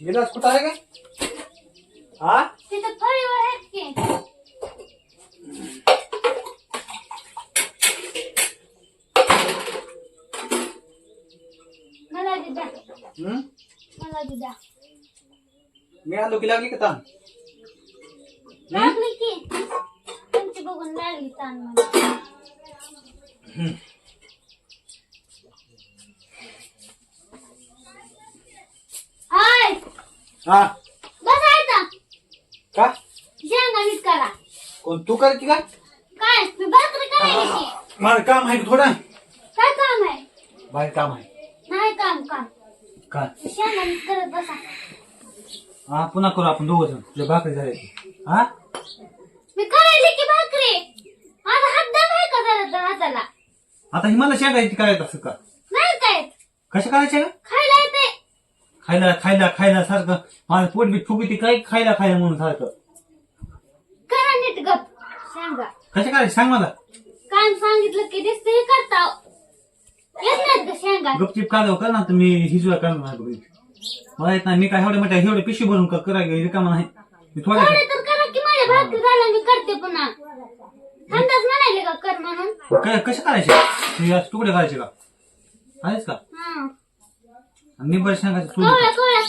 Glass कुठं आहे का हा तिथं फळीवर आहेत की मला बी द्या हम्म? मला बी द्या मी आलो की लागली का ताण? लागली की. तुमची बघून लागली ताण मला. हाय. हा. बसायचा. का? शेंगा नीट करा. कोण? तू कर की? का काय? मी भाकरी करायची. मला काम आहे थोडं? काय काम आहे? बाहेर काम आहे. नाही काम काम. काय शेंगा नीट करत बसा. हा पुन्हा करू आपण दोघं जण. तुझ्या भाकरी झाली हा? मी करायली की भाकरी? माझा हात दम आहे का जरा तर हाताला आता ही मला शेंगायची करायचं असं का? नाही काय कशा करायच्या खायला येते. खायला खायला खायला सारखं. माझं पोट बी फुगती काय खायला खायला म्हणून सारखं. करा नीट गप. शेंगा. कशा करायचं सांग मला. काम सांगितलं की दिसते हे करता येत नाहीत का शेंगा. गपचिप का कर ना तुम्ही हिजवा करणार नाही. मला येत नाही. मी काय एवढे मोठ्या एवढे पिशवी भरून का करायला रिकामा नाही. मी थोड्या थोडे तर करा की माझ्या भाकरी झाला मी करते पुन्हा. का कर म्हणून? करायचे? हे असे तुकडे करायचे का? आहेच का? हा. आणि निबर सांगायचं तू कवळ्या करा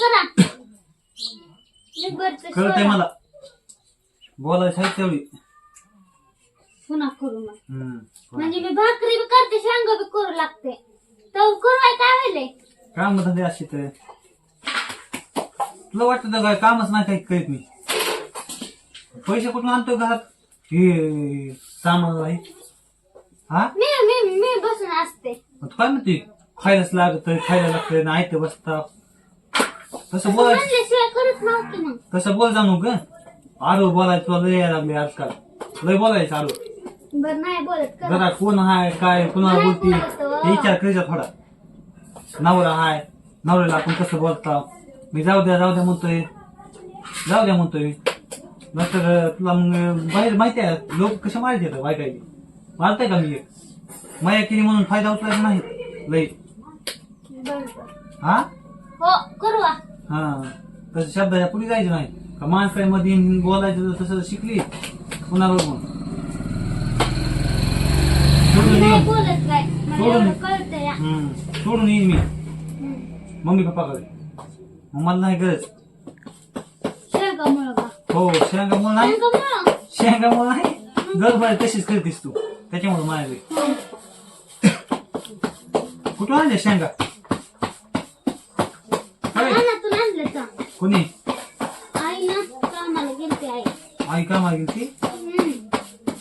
कळत आहे. मला. बोलायचं आहे तेवढी. पुन्हा करू मग. हम्म. म्हणजे मी भाकरी बी करते शेंगा बी करू लागते. तर करू काय व्हायले काम धंदे असे तर? तुला वाटतं काय कामच नाही काही करीत मी पैसे कुठून आणतो घरात? हे सामान आहे. हा? मी मी मी बसून असते. मग तू काय म्हणते? खायलाच लागत खायला लागतंय ना ऐकते बसता. तसं बोलायचं. म्हणल्याशिवाय करत नव्हती मग तसं बोल जाणू ग. आरो बोलायचं तुला लय यायला लागले आजकाल. लय बोलायचं आरो बर नाही बोलत कर. जरा कोण हाय काय कुणाला नाही बोलती? बोलत. हे विचार करायचा थोडा. नवरा हाय नवऱ्याला आपण कसं बोलता? मी जाऊ द्या जाऊ द्या म्हणतोय. जाऊ द्या म्हणतोय. नंतर तुला मग बाहेर माहिती आहे लोक कसे मारायचे बायकायचे मारताय का मी? एक माया केली म्हणून फायदा उचलायचा नाही. बर हा? हो करू. हा. तसं शब्दाच्या पुढे जायचं नाही. का माणसामध्ये बोलायचं तसं शिकली कुणाबरोबर? सोडून नाही येईन बोलत काय मला सोडून. या. सोडून येईन मी. मम्मी पप्पाकडे मला नाही गरज. शेंगा मुळगा हो शेंगामुळे नाही. शेंगा मुळं शेंगामुळे नाही. गरज तशीच करतेस तू. त्याच्यामुळे माझ्याकडे कुठून आणले शेंगा? काय? रानातून आणलं का? कोणी? आई ना कामाला गेलते आई. आई कामाला गेली ती हम्म.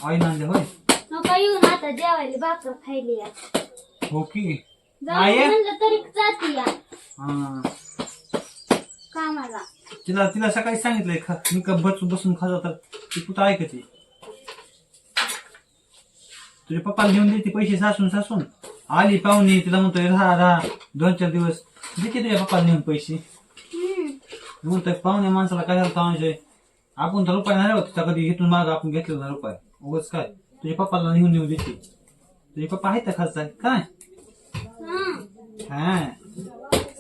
आई आणले होय? नका येऊन आता जेवायला भाकर खायली या. हो की. जाऊ आई? आहे? म्हणलं तरी जाती या. हा. कामाला. तिला तिला सकाळी सांगितलंय खा मी का बसून बसून खात तर ती कुठं ऐकते तुझ्या पप्पाला घेऊन देते पैसे सासून सासून. आली पाहुणी तिला म्हणतोय राहा राहा दोन चार दिवस. देते तुझ्या पप्पाला नेऊन पैसे. म्हणतोय पाहुण्या माणसाला काय झालं म्हणजे आपण तर रुपये नाही होत कधी इथून माग आपण घेतलेला नाही रुपये. उगाच काय? तुझ्या पप्पाला नेऊन नेऊन देते. तुझे पप्पा आहेत का खर्च? आहे काय? हा. हा.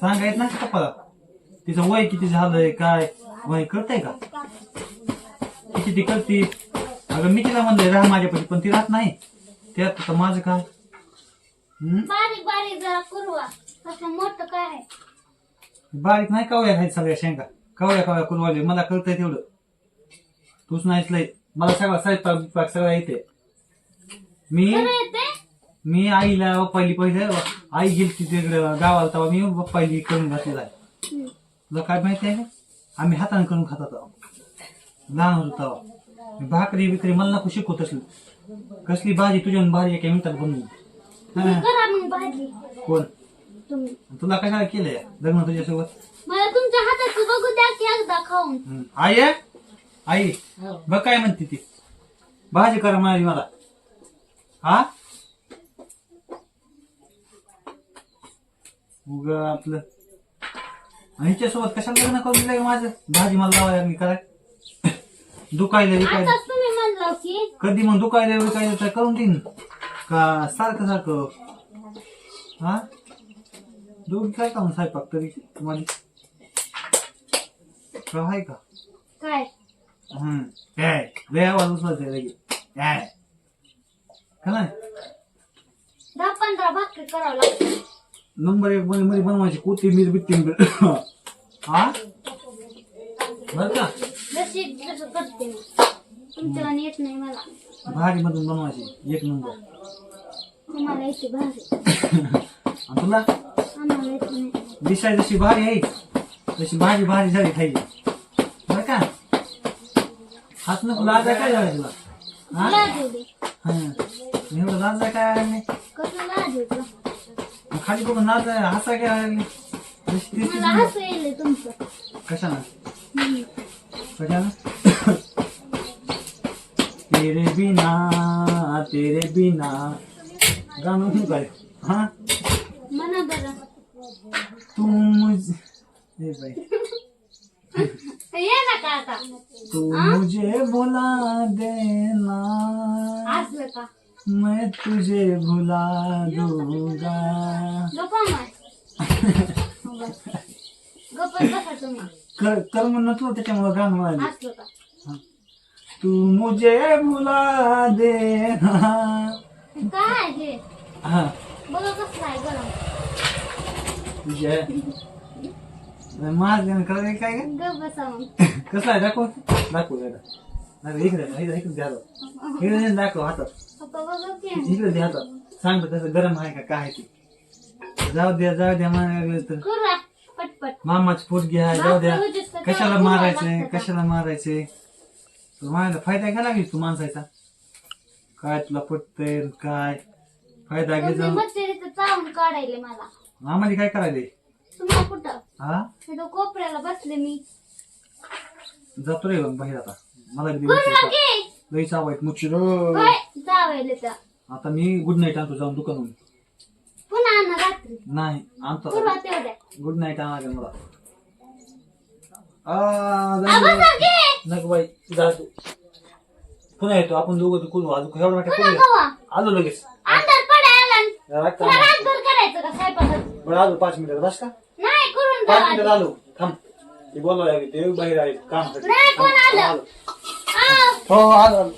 सांगायत ना पप्पाला? तिचं वय किती झालंय काय? वय कळतंय का? किती ती कळती? अगं मी तिला म्हणलंय राहा माझ्यापाशी पण ती राहत नाही. त्यात आता माझं काय? हम्म? बारीक बारीक जरा मोठं काय आहे? बारीक नाही कवळ्या खायचं सगळ्या शेंगा. कवळ्या कवळ्या कुरवाले मला कळतंय तेवढं. तूच नाहीच लय मला सगळा स्वयंपाक बिपाक सगळा येते. मी खरं येते? मी आईला पहिली पहिले आई गेली तिकडे गावाला तेव्हा मी पहिली करून घातलेला आहे. तुला काय माहिती आहे? आम्ही हाताने करून खात होतो. लहान होतो तेव्हा. भाकरी बिकरी मला नको शिकवत असली कसली भाजी तुझ्या भाजी एका मिनिटात बनवून कोण? तुला कशाला केलंय? लग्न तुझ्यासोबत? मला तुमच्या हाताचं बघू द्या की एकदा खाऊन. हम्म. आई? आई. बघ काय म्हणते ती. भाजी करा म्हणाली मला. हा? उग आपलं हिच्यासोबत कशाला लग्न करून दिलंय माझं? भाजी मला लावायला लागली काय? दुखायला विकायला आताच तुम्ही म्हणलं की. कधी मग दुखायला विकायला तर करून देईन. का सारखं सारखं? हा? दोघी काय का मग स्वयंपाक तरी? तुम्हाला? का आहे का? काय? हम्म. काय लय आवाज उचलायचा लगे. काय का नाही? दहा पंधरा भाकरी करावं लागतं नंबर एक मध्ये मध्ये बनवायची कोथिंबीर बिथिंबीर. हा? बर का? जशी जसं करते. मी तुमच्या येत नाही मला. भारी मधून बनवायची एक नंबर. तुम्हाला येते भाजी. आणि तुला? आम्हाला येत नाही. दिसाय जशी भारी आहे. तशी भाजी भारी झाली खायची. बर का? हात नको लाजा काय झालं तुला? हा? लाज हं. एवढं लाजा काय? नाही कसं लाज खाली बघून नाच हसा काय हसू येईल तुमचं. कशाला. कशाला? तेरे बिना तेरे बिना. गाणं म्हणू काय? हा? म्हणा बरं. तू मुझे ए बाई. ये ना का आता? तू मुझे बुला देना. असलं का? मैं तुझे भुला दूंगा। कर म्हणून तू त्याच्यामुळे गाणं का तू मुझे भुला काय हे? हा. माझ करायला काय मग. कसं आहे दाखव. दाखव दाखव. इकडे इकडे दाखव हातात. इकडे द्या हातात सांग बरं तसं गरम आहे का? काय ते? जाऊ द्या जाऊ द्या म्हणायला तर. मामाच पोट घ्या जाऊ द्या. कशाला मारायचंय? कशाला मारायचंय? मारायला फायदा घ्या लागेल तू माणसाचा. काय तुला पटतंय काय? फायदा घे तुम्ही जाऊन चावून काढायले मला. आम्हाला काय करायले? तुम्हाला कुठं? हा तिथं कोपऱ्याला बसले मी. जातो रे बाहेर आता. मला लई चावायत मुच्छी. होय. जावायले तर. आता मी गुड नाईट आणतो जाऊन दुकानून पुन्हा आणा रात्री. नाही आणतो पूर्वा तेवढ्या. गुड नाईट आणा मला. आ, आ, जाऊ दे. बसा की नको बाई जा तू. पुन्हा येतो आपण दोघं तू कुठं अजून एवढं मोठ्या पुन्हा कवा आलो लगेच. अंधार पडायला राग पुन्हा का? रातभर करायचं का स्वयंपाकात? बरं आलो पाच मिनिटं. बस का? नाही करून पाच जावा मिनिटात आलो. थांब. ते बोलायला लागले ते बाहेर आहे कामसाठी नाही कोण आलं. आ. हो आलो आलो.